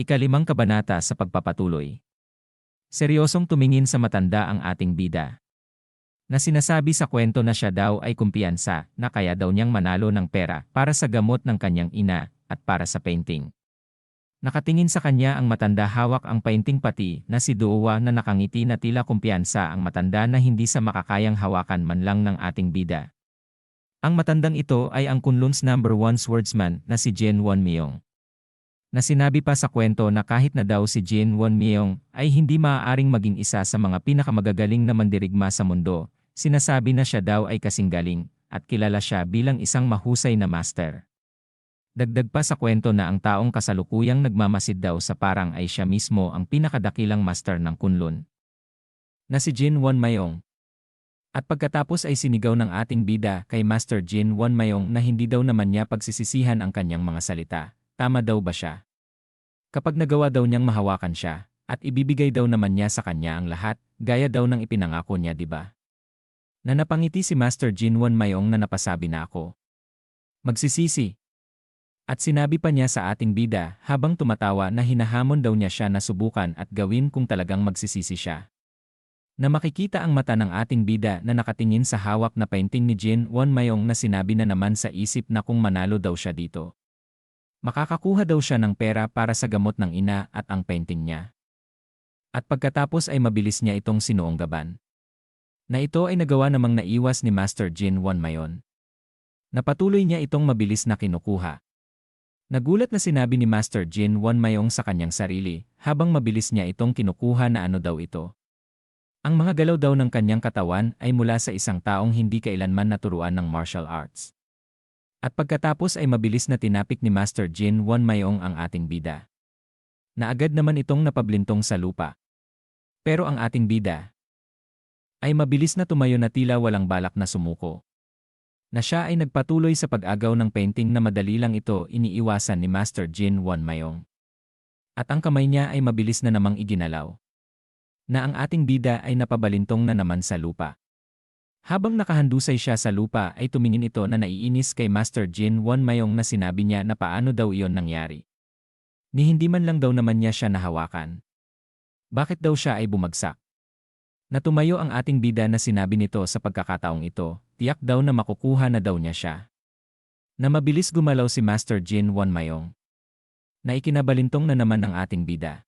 Ikalimang kabanata sa pagpapatuloy. Seryosong tumingin sa matanda ang ating bida. Na sinasabi sa kwento na siya daw ay kumpiyansa na kaya daw niyang manalo ng pera para sa gamot ng kanyang ina at para sa painting. Nakatingin sa kanya ang matanda hawak ang painting pati na si Duwa na nakangiti na tila kumpiyansa ang matanda na hindi sa makakayang hawakan man lang ng ating bida. Ang matandang ito ay ang Kunlun's number one swordsman na si Jin Won Myung. Na sinabi pa sa kwento na kahit na daw si Jin Won Myung ay hindi maaaring maging isa sa mga pinakamagagaling na mandirigma sa mundo, sinasabi na siya daw ay kasing galing at kilala siya bilang isang mahusay na master. Dagdag pa sa kwento na ang taong kasalukuyang nagmamasid daw sa parang ay siya mismo ang pinakadakilang master ng Kunlun. Na si Jin Won Mayong. At pagkatapos ay sinigaw ng ating bida kay Master Jin Won Mayong na hindi daw naman niya pagsisisihan ang kanyang mga salita. Tama daw ba siya? Kapag nagawa daw niyang mahawakan siya, at ibibigay daw naman niya sa kanya ang lahat, gaya daw ng ipinangako niya di ba? Na napangiti si Master Jin Won Mayong na napasabi na ako. Magsisisi, at sinabi pa niya sa ating bida habang tumatawa na hinahamon daw niya siya na subukan at gawin kung talagang magsisisi siya. Na makikita ang mata ng ating bida na nakatingin sa hawak na painting ni Jin Won Mayong na sinabi na naman sa isip na kung manalo daw siya dito. Makakakuha daw siya ng pera para sa gamot ng ina at ang painting niya. At pagkatapos ay mabilis niya itong sinuong gaban. Na ito ay nagawa namang naiwas ni Master Jin Won Mayon. Napatuloy niya itong mabilis na kinukuha. Nagulat na sinabi ni Master Jin Won Mayong sa kanyang sarili, habang mabilis niya itong kinukuha na ano daw ito. Ang mga galaw daw ng kanyang katawan ay mula sa isang taong hindi kailanman naturuan ng martial arts. At pagkatapos ay mabilis na tinapik ni Master Jin Won Mayong ang ating bida. Na agad naman itong napablintong sa lupa. Pero ang ating bida ay mabilis na tumayo na tila walang balak na sumuko na siya ay nagpatuloy sa pag-agaw ng painting na madali lang ito iniiwasan ni Master Jin Won Mayong. At ang kamay niya ay mabilis na namang iginalaw. Na ang ating bida ay napabalintong na naman sa lupa. Habang nakahandusay siya sa lupa ay tumingin ito na naiinis kay Master Jin Won Mayong na sinabi niya na paano daw iyon nangyari. Ni hindi man lang daw naman niya siya nahawakan. Bakit daw siya ay bumagsak? Natumayo ang ating bida na sinabi nito sa pagkakataong ito, tiyak daw na makukuha na daw niya siya. Na mabilis gumalaw si Master Jin Won Mayong. Na ikinabalintong na naman ang ating bida.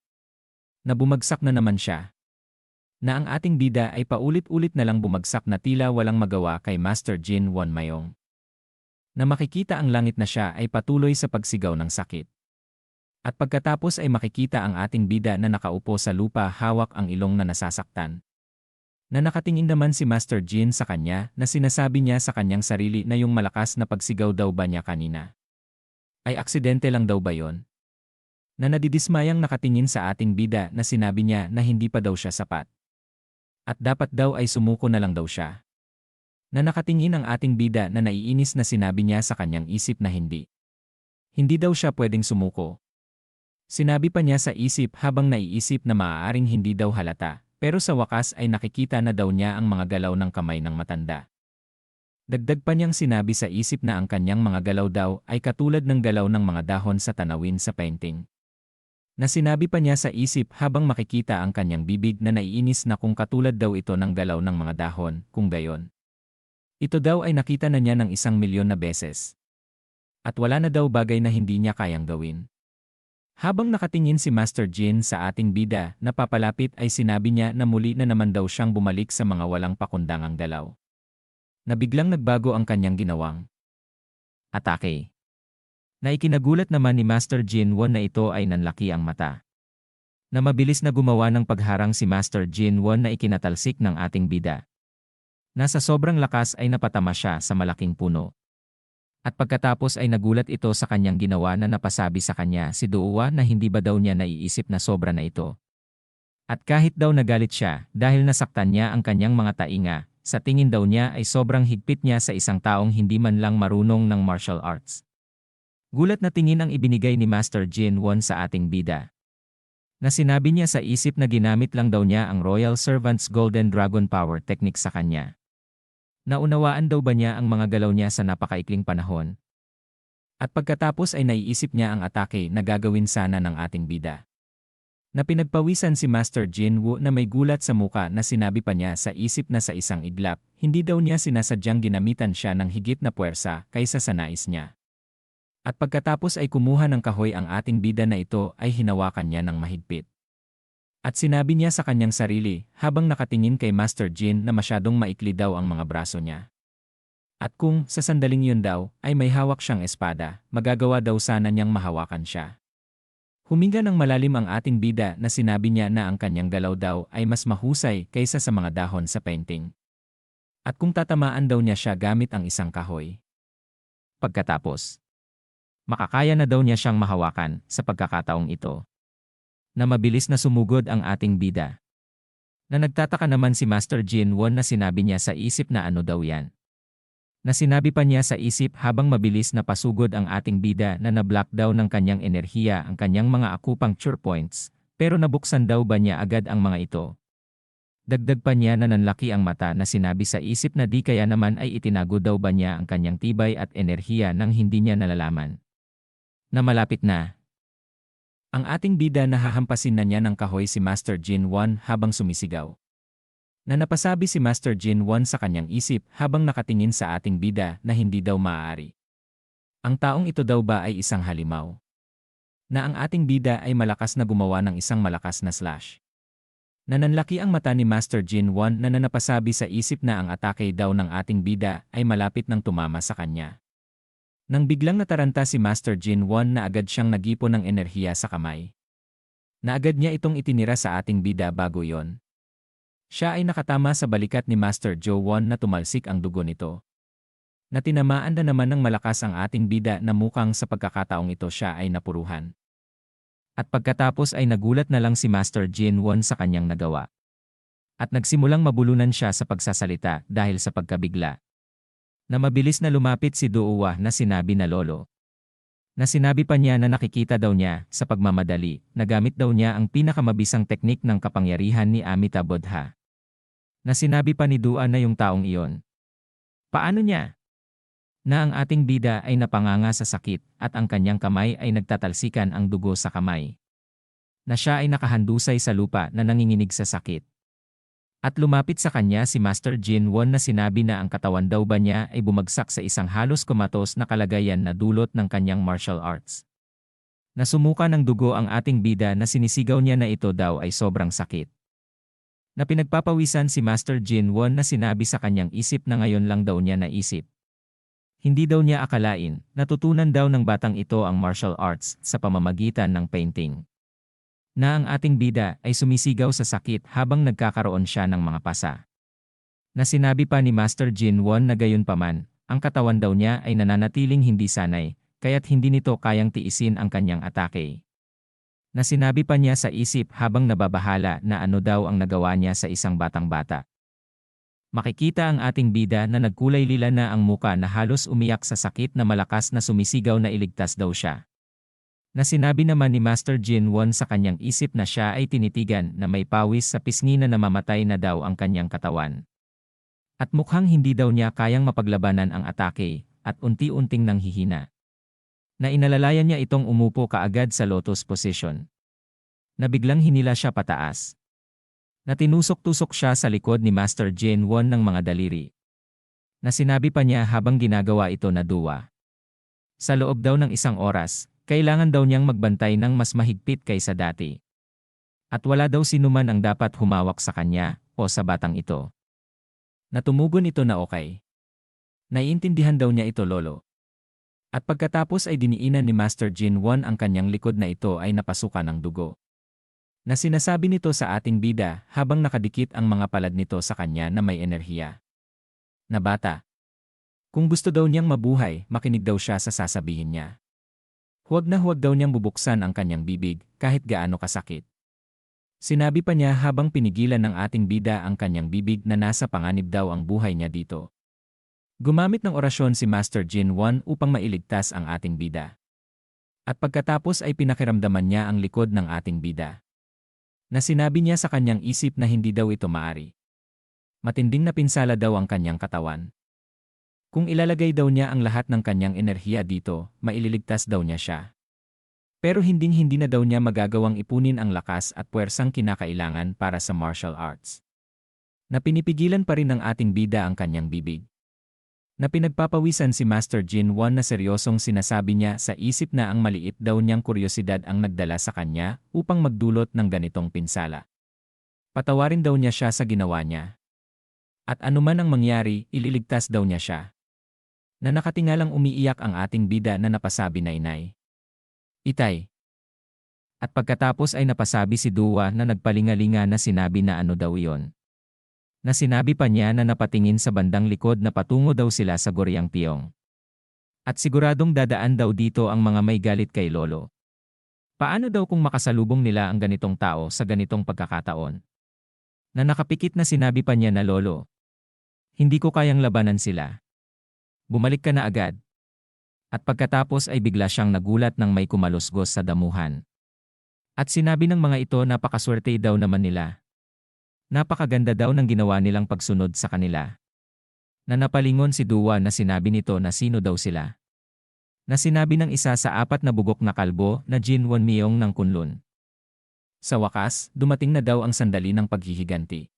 Na bumagsak na naman siya. Na ang ating bida ay paulit-ulit na lang bumagsak na tila walang magawa kay Master Jin Won Mayong. Na makikita ang langit na siya ay patuloy sa pagsigaw ng sakit. At pagkatapos ay makikita ang ating bida na nakaupo sa lupa hawak ang ilong na nasasaktan na nakatingin naman si Master Jin sa kanya na sinasabi niya sa kanyang sarili na yung malakas na pagsigaw daw ba niya kanina. Ay aksidente lang daw ba yon? Na nadidismayang nakatingin sa ating bida na sinabi niya na hindi pa daw siya sapat. At dapat daw ay sumuko na lang daw siya. Na nakatingin ang ating bida na naiinis na sinabi niya sa kanyang isip na hindi. Hindi daw siya pwedeng sumuko. Sinabi pa niya sa isip habang naiisip na maaaring hindi daw halata pero sa wakas ay nakikita na daw niya ang mga galaw ng kamay ng matanda. Dagdag pa niyang sinabi sa isip na ang kanyang mga galaw daw ay katulad ng galaw ng mga dahon sa tanawin sa painting. Na sinabi pa niya sa isip habang makikita ang kanyang bibig na naiinis na kung katulad daw ito ng galaw ng mga dahon, kung gayon. Ito daw ay nakita na niya ng isang milyon na beses. At wala na daw bagay na hindi niya kayang gawin. Habang nakatingin si Master Jin sa ating bida, napapalapit ay sinabi niya na muli na naman daw siyang bumalik sa mga walang pakundangang dalaw. Na biglang nagbago ang kanyang ginawang atake. Na ikinagulat naman ni Master Jin Won na ito ay nanlaki ang mata. Na mabilis na gumawa ng pagharang si Master Jin Won na ikinatalsik ng ating bida. Nasa sobrang lakas ay napatama siya sa malaking puno. At pagkatapos ay nagulat ito sa kanyang ginawa na napasabi sa kanya si Duwa na hindi ba daw niya naiisip na sobra na ito. At kahit daw nagalit siya dahil nasaktan niya ang kanyang mga tainga, sa tingin daw niya ay sobrang higpit niya sa isang taong hindi man lang marunong ng martial arts. Gulat na tingin ang ibinigay ni Master Jin Won sa ating bida. Na sinabi niya sa isip na ginamit lang daw niya ang Royal Servant's Golden Dragon Power technique sa kanya. Naunawaan daw ba niya ang mga galaw niya sa napakaikling panahon? At pagkatapos ay naiisip niya ang atake na gagawin sana ng ating bida. Na pinagpawisan si Master Jin Woo na may gulat sa muka na sinabi pa niya sa isip na sa isang iglap, hindi daw niya sinasadyang ginamitan siya ng higit na puwersa kaysa sa nais niya. At pagkatapos ay kumuha ng kahoy ang ating bida na ito ay hinawakan niya ng mahigpit. At sinabi niya sa kanyang sarili habang nakatingin kay Master Jin na masyadong maikli daw ang mga braso niya. At kung sa sandaling yun daw ay may hawak siyang espada, magagawa daw sana niyang mahawakan siya. Huminga ng malalim ang ating bida na sinabi niya na ang kanyang galaw daw ay mas mahusay kaysa sa mga dahon sa painting. At kung tatamaan daw niya siya gamit ang isang kahoy. Pagkatapos, makakaya na daw niya siyang mahawakan sa pagkakataong ito. Na mabilis na sumugod ang ating bida. Na nagtataka naman si Master Jin Won na sinabi niya sa isip na ano daw yan na sinabi pa niya sa isip habang mabilis na pasugod ang ating bida na na-block daw ng kanyang enerhiya ang kanyang mga acupuncture points, pero nabuksan daw ba niya agad ang mga ito? Dagdag pa niya na nanlaki ang mata na sinabi sa isip na di kaya naman ay itinago daw ba niya ang kanyang tibay at enerhiya nang hindi niya nalalaman. Na malapit na. Ang ating bida na hahampasin na niya ng kahoy si Master Jin Won habang sumisigaw na napasabi si Master Jin Won sa kanyang isip habang nakatingin sa ating bida na hindi daw maaari. Ang taong ito daw ba ay isang halimaw? Na ang ating bida ay malakas na gumawa ng isang malakas na slash. Nananlaki ang mata ni Master Jin Won na nanapasabi sa isip na ang atake daw ng ating bida ay malapit ng tumama sa kanya. Nang biglang nataranta si Master Jin Won na agad siyang nagipon ng enerhiya sa kamay. Na agad niya itong itinira sa ating bida bago yon. Siya ay nakatama sa balikat ni Master Joe Won na tumalsik ang dugo nito. Natinamaan na naman ng malakas ang ating bida na mukhang sa pagkakataong ito siya ay napuruhan. At pagkatapos ay nagulat na lang si Master Jin Won sa kanyang nagawa. At nagsimulang mabulunan siya sa pagsasalita dahil sa pagkabigla. Na mabilis na lumapit si Duuwa na sinabi na lolo. Na sinabi pa niya na nakikita daw niya sa pagmamadali, na gamit daw niya ang pinakamabisang teknik ng kapangyarihan ni Amita Bodha na sinabi pa ni Dua na yung taong iyon. Paano niya? Na ang ating bida ay napanganga sa sakit at ang kanyang kamay ay nagtatalsikan ang dugo sa kamay. Na siya ay nakahandusay sa lupa na nanginginig sa sakit. At lumapit sa kanya si Master Jin Won na sinabi na ang katawan daw ba niya ay bumagsak sa isang halos kumatos na kalagayan na dulot ng kanyang martial arts. Nasumuka ng dugo ang ating bida na sinisigaw niya na ito daw ay sobrang sakit na pinagpapawisan si Master Jin Won na sinabi sa kanyang isip na ngayon lang daw niya naisip. Hindi daw niya akalain, natutunan daw ng batang ito ang martial arts sa pamamagitan ng painting. Na ang ating bida ay sumisigaw sa sakit habang nagkakaroon siya ng mga pasa. Na sinabi pa ni Master Jin Won na gayon paman, ang katawan daw niya ay nananatiling hindi sanay, kaya't hindi nito kayang tiisin ang kanyang atake na sinabi pa niya sa isip habang nababahala na ano daw ang nagawa niya sa isang batang bata. Makikita ang ating bida na nagkulay lila na ang muka na halos umiyak sa sakit na malakas na sumisigaw na iligtas daw siya. Na sinabi naman ni Master Jin Won sa kanyang isip na siya ay tinitigan na may pawis sa pisngi na namamatay na daw ang kanyang katawan. At mukhang hindi daw niya kayang mapaglabanan ang atake, at unti-unting nang hihina na inalalayan niya itong umupo kaagad sa lotus position. Na biglang hinila siya pataas. Na tinusok-tusok siya sa likod ni Master Jin Won ng mga daliri. Na sinabi pa niya habang ginagawa ito na duwa. Sa loob daw ng isang oras, kailangan daw niyang magbantay ng mas mahigpit kaysa dati. At wala daw sinuman ang dapat humawak sa kanya o sa batang ito. Natumugon ito na okay. Naiintindihan daw niya ito lolo. At pagkatapos ay diniinan ni Master Jin Won ang kanyang likod na ito ay napasukan ng dugo. Na sinasabi nito sa ating bida habang nakadikit ang mga palad nito sa kanya na may enerhiya. Na bata. Kung gusto daw niyang mabuhay, makinig daw siya sa sasabihin niya. Huwag na huwag daw niyang bubuksan ang kanyang bibig kahit gaano kasakit. Sinabi pa niya habang pinigilan ng ating bida ang kanyang bibig na nasa panganib daw ang buhay niya dito. Gumamit ng orasyon si Master Jin Won upang mailigtas ang ating bida. At pagkatapos ay pinakiramdaman niya ang likod ng ating bida. Na sinabi niya sa kanyang isip na hindi daw ito maari. Matinding napinsala daw ang kanyang katawan. Kung ilalagay daw niya ang lahat ng kanyang enerhiya dito, maililigtas daw niya siya. Pero hinding-hindi na daw niya magagawang ipunin ang lakas at puwersang kinakailangan para sa martial arts. Na pinipigilan pa rin ng ating bida ang kanyang bibig. Na pinagpapawisan si Master Jin Wan na seryosong sinasabi niya sa isip na ang maliit daw niyang kuryosidad ang nagdala sa kanya upang magdulot ng ganitong pinsala. Patawarin daw niya siya sa ginawa niya. At anuman ang mangyari, ililigtas daw niya siya na nakatingalang umiiyak ang ating bida na napasabi na inay. Itay. At pagkatapos ay napasabi si Duwa na nagpalingalinga na sinabi na ano daw iyon. Na sinabi pa niya na napatingin sa bandang likod na patungo daw sila sa Goryang Piyong. At siguradong dadaan daw dito ang mga may galit kay Lolo. Paano daw kung makasalubong nila ang ganitong tao sa ganitong pagkakataon? Na nakapikit na sinabi pa niya na Lolo. Hindi ko kayang labanan sila. Bumalik ka na agad. At pagkatapos ay bigla siyang nagulat nang may kumalusgos sa damuhan. At sinabi ng mga ito napakaswerte daw naman nila. Napakaganda daw ng ginawa nilang pagsunod sa kanila. Na napalingon si Duwa na sinabi nito na sino daw sila. Na sinabi ng isa sa apat na bugok na kalbo na Jin Won Miyong ng Kunlun. Sa wakas, dumating na daw ang sandali ng paghihiganti.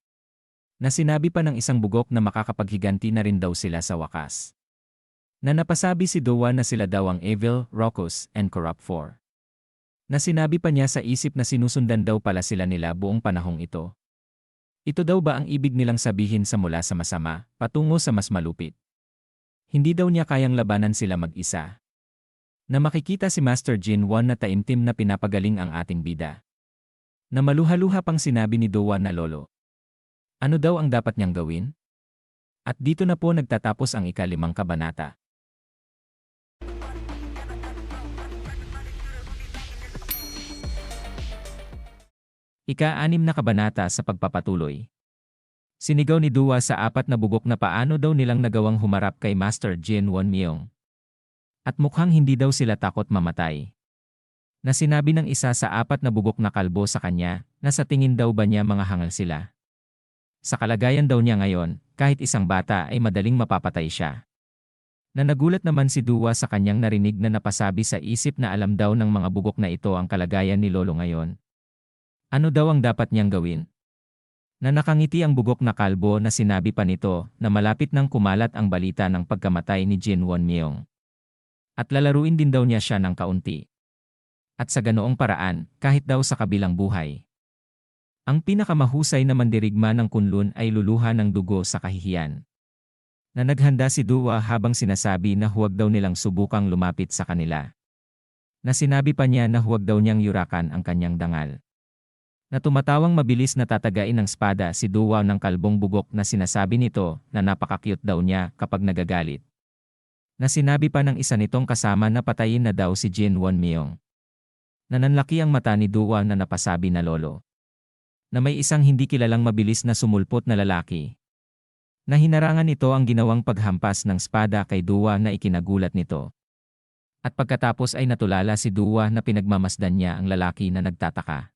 Na sinabi pa ng isang bugok na makakapaghiganti na rin daw sila sa wakas na napasabi si Dowa na sila daw ang evil, raucous, and corrupt four. Na sinabi pa niya sa isip na sinusundan daw pala sila nila buong panahong ito. Ito daw ba ang ibig nilang sabihin sa mula sa masama, patungo sa mas malupit? Hindi daw niya kayang labanan sila mag-isa. Na makikita si Master Jin Won na taimtim na pinapagaling ang ating bida. Na maluha-luha pang sinabi ni Dowa na lolo. Ano daw ang dapat niyang gawin? At dito na po nagtatapos ang ikalimang kabanata. Ika-anim na kabanata sa pagpapatuloy. Sinigaw ni Dua sa apat na bugok na paano daw nilang nagawang humarap kay Master Jin Won Myung. At mukhang hindi daw sila takot mamatay. Na sinabi ng isa sa apat na bugok na kalbo sa kanya, na sa tingin daw ba niya mga hangal sila. Sa kalagayan daw niya ngayon, kahit isang bata ay madaling mapapatay siya. Na nagulat naman si Dua sa kanyang narinig na napasabi sa isip na alam daw ng mga bugok na ito ang kalagayan ni Lolo ngayon. Ano daw ang dapat niyang gawin? Na nakangiti ang bugok na kalbo na sinabi pa nito na malapit nang kumalat ang balita ng pagkamatay ni Jin Won Myung. At lalaruin din daw niya siya ng kaunti. At sa ganoong paraan, kahit daw sa kabilang buhay. Ang pinakamahusay na mandirigma ng kunlun ay luluha ng dugo sa kahihiyan. Na naghanda si Dua habang sinasabi na huwag daw nilang subukang lumapit sa kanila. Na sinabi pa niya na huwag daw niyang yurakan ang kanyang dangal na tumatawang mabilis na tatagain ng spada si Duwa ng kalbong bugok na sinasabi nito na napaka-cute daw niya kapag nagagalit. Na sinabi pa ng isa nitong kasama na patayin na daw si Jin Won Myung. Nananlaki ang mata ni Duwa na napasabi na lolo. Na may isang hindi kilalang mabilis na sumulpot na lalaki. Na hinarangan ito ang ginawang paghampas ng spada kay Duwa na ikinagulat nito. At pagkatapos ay natulala si Duwa na pinagmamasdan niya ang lalaki na nagtataka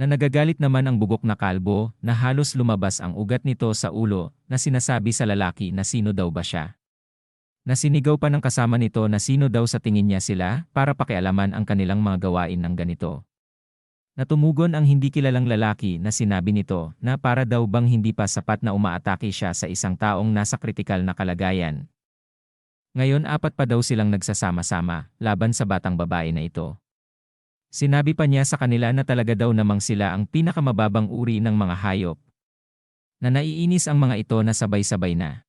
na nagagalit naman ang bugok na kalbo na halos lumabas ang ugat nito sa ulo na sinasabi sa lalaki na sino daw ba siya. Nasinigaw pa ng kasama nito na sino daw sa tingin niya sila para pakialaman ang kanilang mga gawain ng ganito. Natumugon ang hindi kilalang lalaki na sinabi nito na para daw bang hindi pa sapat na umaatake siya sa isang taong nasa kritikal na kalagayan. Ngayon apat pa daw silang nagsasama-sama laban sa batang babae na ito. Sinabi pa niya sa kanila na talaga daw namang sila ang pinakamababang uri ng mga hayop. Na naiinis ang mga ito na sabay-sabay na.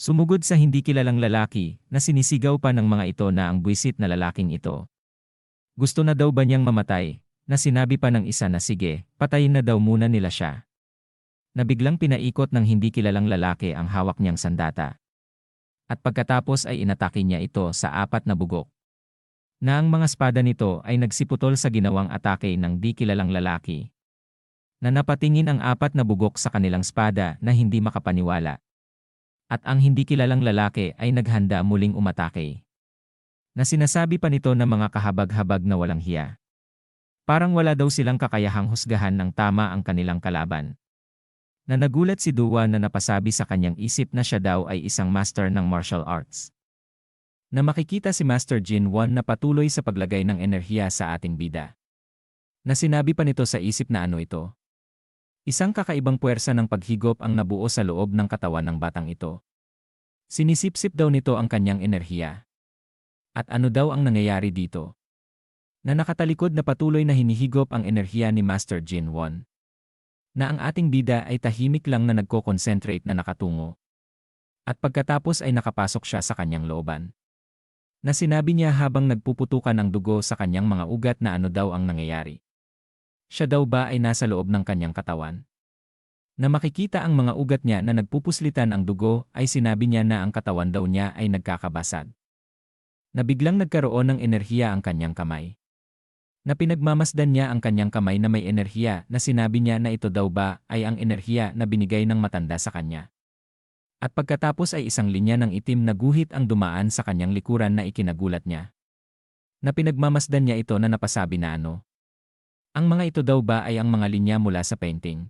Sumugod sa hindi kilalang lalaki na sinisigaw pa ng mga ito na ang buwisit na lalaking ito. Gusto na daw ba niyang mamatay, na sinabi pa ng isa na sige, patayin na daw muna nila siya. Na biglang pinaikot ng hindi kilalang lalaki ang hawak niyang sandata. At pagkatapos ay inatake niya ito sa apat na bugok na ang mga espada nito ay nagsiputol sa ginawang atake ng di kilalang lalaki. Na napatingin ang apat na bugok sa kanilang espada na hindi makapaniwala. At ang hindi kilalang lalaki ay naghanda muling umatake. Na sinasabi pa nito na mga kahabag-habag na walang hiya. Parang wala daw silang kakayahang husgahan ng tama ang kanilang kalaban. Na nagulat si Dua na napasabi sa kanyang isip na siya daw ay isang master ng martial arts. Na makikita si Master Jin Won na patuloy sa paglagay ng enerhiya sa ating bida. Na sinabi pa nito sa isip na ano ito. Isang kakaibang puwersa ng paghigop ang nabuo sa loob ng katawan ng batang ito. Sinisipsip daw nito ang kanyang enerhiya. At ano daw ang nangyayari dito? Na nakatalikod na patuloy na hinihigop ang enerhiya ni Master Jin Won na ang ating bida ay tahimik lang na nagko-concentrate na nakatungo. At pagkatapos ay nakapasok siya sa kanyang looban. Na sinabi niya habang nagpuputukan ng dugo sa kanyang mga ugat na ano daw ang nangyayari. Siya daw ba ay nasa loob ng kanyang katawan? Na makikita ang mga ugat niya na nagpupuslitan ang dugo ay sinabi niya na ang katawan daw niya ay nagkakabasag. Na biglang nagkaroon ng enerhiya ang kanyang kamay na pinagmamasdan niya ang kanyang kamay na may enerhiya na sinabi niya na ito daw ba ay ang enerhiya na binigay ng matanda sa kanya. At pagkatapos ay isang linya ng itim na guhit ang dumaan sa kanyang likuran na ikinagulat niya. Na pinagmamasdan niya ito na napasabi na ano. Ang mga ito daw ba ay ang mga linya mula sa painting?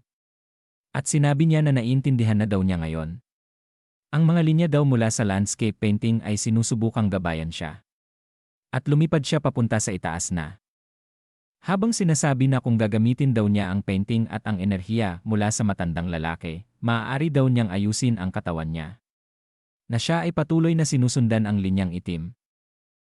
At sinabi niya na naiintindihan na daw niya ngayon. Ang mga linya daw mula sa landscape painting ay sinusubukang gabayan siya. At lumipad siya papunta sa itaas na. Habang sinasabi na kung gagamitin daw niya ang painting at ang enerhiya mula sa matandang lalaki, maaari daw niyang ayusin ang katawan niya. Na siya ay patuloy na sinusundan ang linyang itim.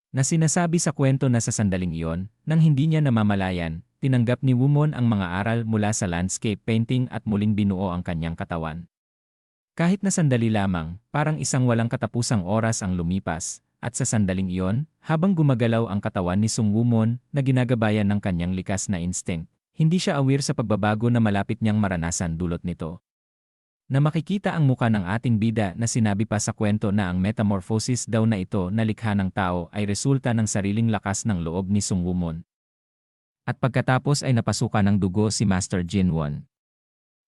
Na sinasabi sa kwento na sa sandaling iyon, nang hindi niya namamalayan, tinanggap ni Wumon ang mga aral mula sa landscape painting at muling binuo ang kanyang katawan. Kahit na sandali lamang, parang isang walang katapusang oras ang lumipas, at sa sandaling iyon, habang gumagalaw ang katawan ni Sung Wumon na ginagabayan ng kanyang likas na instinct, hindi siya aware sa pagbabago na malapit niyang maranasan dulot nito. Na makikita ang muka ng ating bida na sinabi pa sa kwento na ang metamorphosis daw na ito na likha ng tao ay resulta ng sariling lakas ng loob ni Sung Wumon. At pagkatapos ay napasukan ng dugo si Master Jin Won.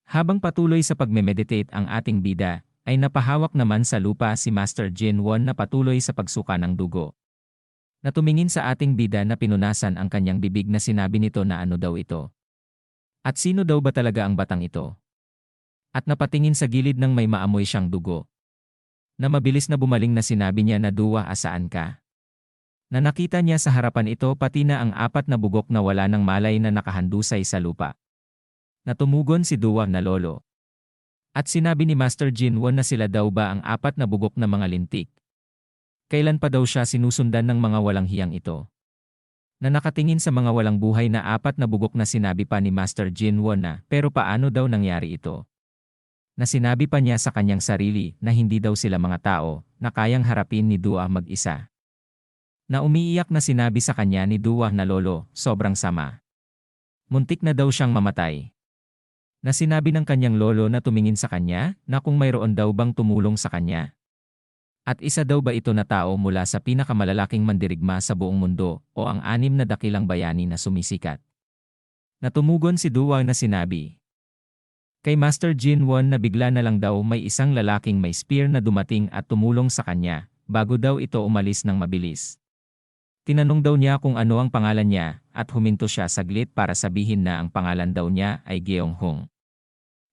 Habang patuloy sa pagme-meditate ang ating bida, ay napahawak naman sa lupa si Master Jin Won na patuloy sa pagsuka ng dugo. Natumingin sa ating bida na pinunasan ang kanyang bibig na sinabi nito na ano daw ito. At sino daw ba talaga ang batang ito? At napatingin sa gilid ng may maamoy siyang dugo. Na mabilis na bumaling na sinabi niya na duwa asaan ka. Na nakita niya sa harapan ito pati na ang apat na bugok na wala ng malay na nakahandusay sa lupa. Natumugon si Duwa na lolo. At sinabi ni Master Jinwon na sila daw ba ang apat na bugok na mga lintik. Kailan pa daw siya sinusundan ng mga walang hiyang ito? Na nakatingin sa mga walang buhay na apat na bugok na sinabi pa ni Master Jinwon na pero paano daw nangyari ito? Na sinabi pa niya sa kanyang sarili na hindi daw sila mga tao na kayang harapin ni Dua mag-isa. Na umiiyak na sinabi sa kanya ni Dua na lolo, sobrang sama. Muntik na daw siyang mamatay na sinabi ng kanyang lolo na tumingin sa kanya na kung mayroon daw bang tumulong sa kanya. At isa daw ba ito na tao mula sa pinakamalalaking mandirigma sa buong mundo o ang anim na dakilang bayani na sumisikat. Natumugon si Duwang na sinabi. Kay Master Jin Won na bigla na lang daw may isang lalaking may spear na dumating at tumulong sa kanya bago daw ito umalis ng mabilis. Tinanong daw niya kung ano ang pangalan niya at huminto siya saglit para sabihin na ang pangalan daw niya ay Geong Hong.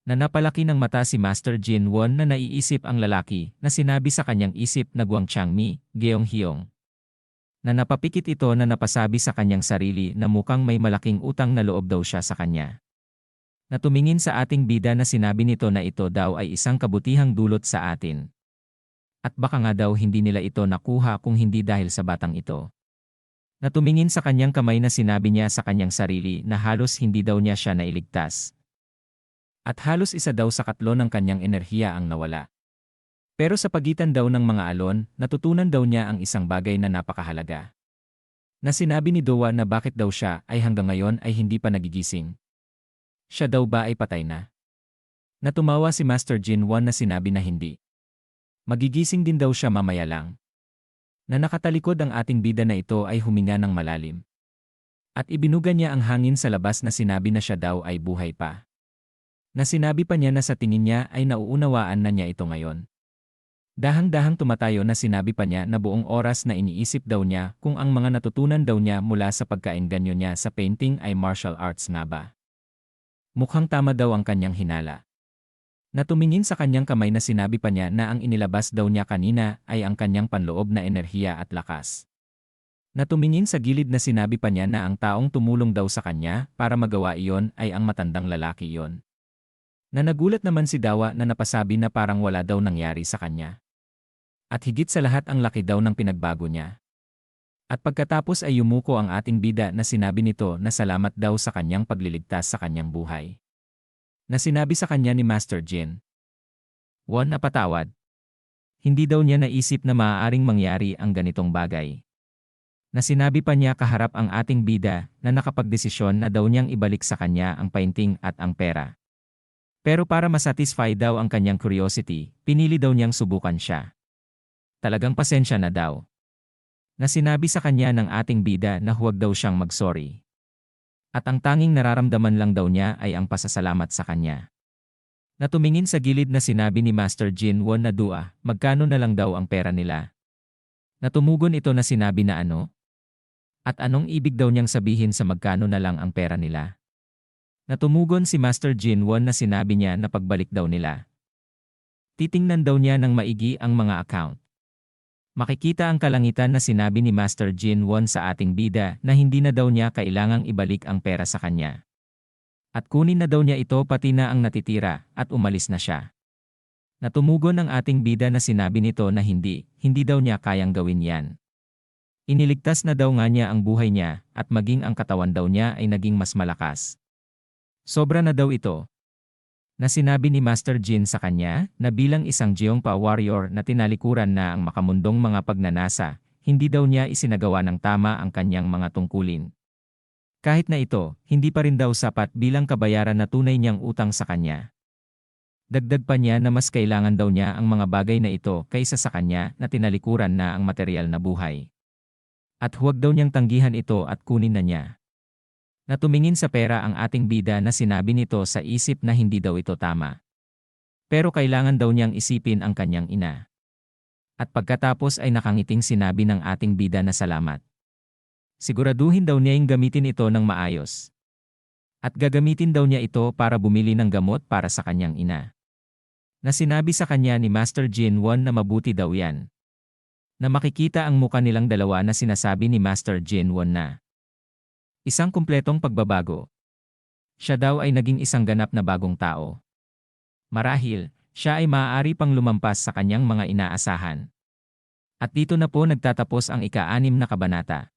Na napalaki ng mata si Master Jin Won na naiisip ang lalaki na sinabi sa kanyang isip na Guang Changmi, Geong Hyong. Na napapikit ito na napasabi sa kanyang sarili na mukhang may malaking utang na loob daw siya sa kanya. Na tumingin sa ating bida na sinabi nito na ito daw ay isang kabutihang dulot sa atin. At baka nga daw hindi nila ito nakuha kung hindi dahil sa batang ito na tumingin sa kanyang kamay na sinabi niya sa kanyang sarili na halos hindi daw niya siya nailigtas. At halos isa daw sa katlo ng kanyang enerhiya ang nawala. Pero sa pagitan daw ng mga alon, natutunan daw niya ang isang bagay na napakahalaga. Na sinabi ni Dowa na bakit daw siya ay hanggang ngayon ay hindi pa nagigising. Siya daw ba ay patay na? Natumawa si Master Jin Wan na sinabi na hindi. Magigising din daw siya mamaya lang na nakatalikod ang ating bida na ito ay huminga ng malalim. At ibinuga niya ang hangin sa labas na sinabi na siya daw ay buhay pa. Na sinabi pa niya na sa tingin niya ay nauunawaan na niya ito ngayon. Dahang-dahang tumatayo na sinabi pa niya na buong oras na iniisip daw niya kung ang mga natutunan daw niya mula sa pagkainganyo niya sa painting ay martial arts nga ba. Mukhang tama daw ang kanyang hinala. Natumingin sa kanyang kamay na sinabi pa niya na ang inilabas daw niya kanina ay ang kanyang panloob na enerhiya at lakas. Natumingin sa gilid na sinabi pa niya na ang taong tumulong daw sa kanya para magawa iyon ay ang matandang lalaki iyon. Na nagulat naman si Dawa na napasabi na parang wala daw nangyari sa kanya. At higit sa lahat ang laki daw ng pinagbago niya. At pagkatapos ay yumuko ang ating bida na sinabi nito na salamat daw sa kanyang pagliligtas sa kanyang buhay na sinabi sa kanya ni Master Jin. Won na patawad. Hindi daw niya naisip na maaaring mangyari ang ganitong bagay. Na sinabi pa niya kaharap ang ating bida na nakapagdesisyon na daw niyang ibalik sa kanya ang painting at ang pera. Pero para masatisfy daw ang kanyang curiosity, pinili daw niyang subukan siya. Talagang pasensya na daw. Na sinabi sa kanya ng ating bida na huwag daw siyang magsorry. At ang tanging nararamdaman lang daw niya ay ang pasasalamat sa kanya. Natumingin sa gilid na sinabi ni Master Jin Won na dua, magkano na lang daw ang pera nila. Natumugon ito na sinabi na ano? At anong ibig daw niyang sabihin sa magkano na lang ang pera nila? Natumugon si Master Jin Won na sinabi niya na pagbalik daw nila. Titingnan daw niya ng maigi ang mga account. Makikita ang kalangitan na sinabi ni Master Jin Won sa ating bida na hindi na daw niya kailangang ibalik ang pera sa kanya. At kunin na daw niya ito pati na ang natitira at umalis na siya. Natumugon ang ating bida na sinabi nito na hindi, hindi daw niya kayang gawin yan. Iniligtas na daw nga niya ang buhay niya at maging ang katawan daw niya ay naging mas malakas. Sobra na daw ito, na sinabi ni Master Jin sa kanya na bilang isang Jeongpa warrior na tinalikuran na ang makamundong mga pagnanasa, hindi daw niya isinagawa ng tama ang kanyang mga tungkulin. Kahit na ito, hindi pa rin daw sapat bilang kabayaran na tunay niyang utang sa kanya. Dagdag pa niya na mas kailangan daw niya ang mga bagay na ito kaysa sa kanya na tinalikuran na ang material na buhay. At huwag daw niyang tanggihan ito at kunin na niya na tumingin sa pera ang ating bida na sinabi nito sa isip na hindi daw ito tama. Pero kailangan daw niyang isipin ang kanyang ina. At pagkatapos ay nakangiting sinabi ng ating bida na salamat. Siguraduhin daw niya yung gamitin ito ng maayos. At gagamitin daw niya ito para bumili ng gamot para sa kanyang ina. Na sinabi sa kanya ni Master Jin Won na mabuti daw yan. Na makikita ang muka nilang dalawa na sinasabi ni Master Jin Won na Isang kumpletong pagbabago. Siya daw ay naging isang ganap na bagong tao. Marahil, siya ay maaari pang lumampas sa kanyang mga inaasahan. At dito na po nagtatapos ang ika-anim na kabanata.